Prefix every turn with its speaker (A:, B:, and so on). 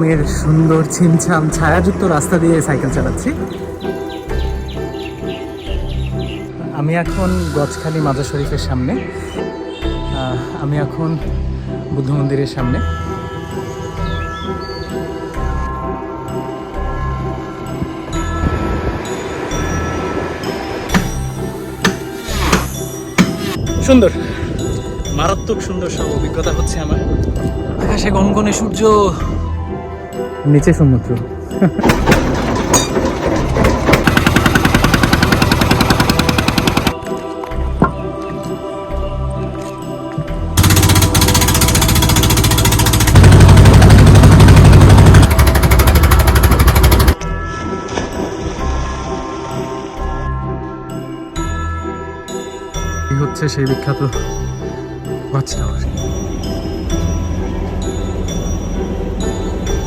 A: মেয়ের সুন্দর ছিমছাম ছায়াযুক্ত রাস্তা দিয়ে সাইকেল চালাচ্ছি। আমি এখন গজখালি মাজার শরীফের সামনে। আমি এখন বুদ্ধ মন্দিরের সামনে। সুন্দর। মারাত্মক সুন্দর সব অভিজ্ঞতা হচ্ছে আমার। আকাশে গনগনে সূর্য নিচে সমুদ্র। হচ্ছে সেই বিখ্যাত ওয়াচ টাওয়ার